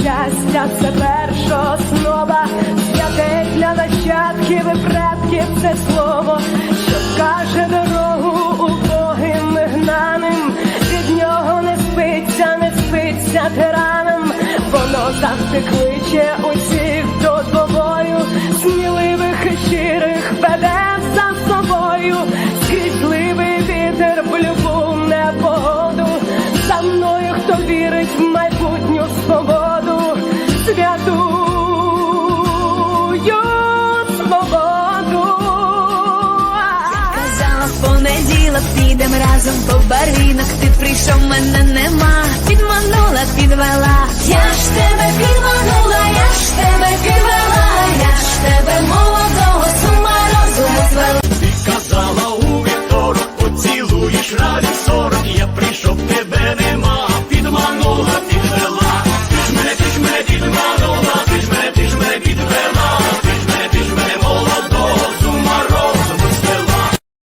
життя це перша основа, святе для нащадків і предків це слово, що каже дорогу убогим гнаним, від нього не спиться, не спиться тиранам, воно завжди кличе усіх до двобою, сміливих і щирих веде за собою, скрізливий вітер в любу непогоду, за мною, хто вірить в понеділок підем разом по барвінок Ти прийшов, мене нема, підманула, підвела. Я ж тебе підманула, я ж тебе підвела, я ж тебе молодого сума ума розуму звела. Ти казала у вівторок, поцілуєш раді сорок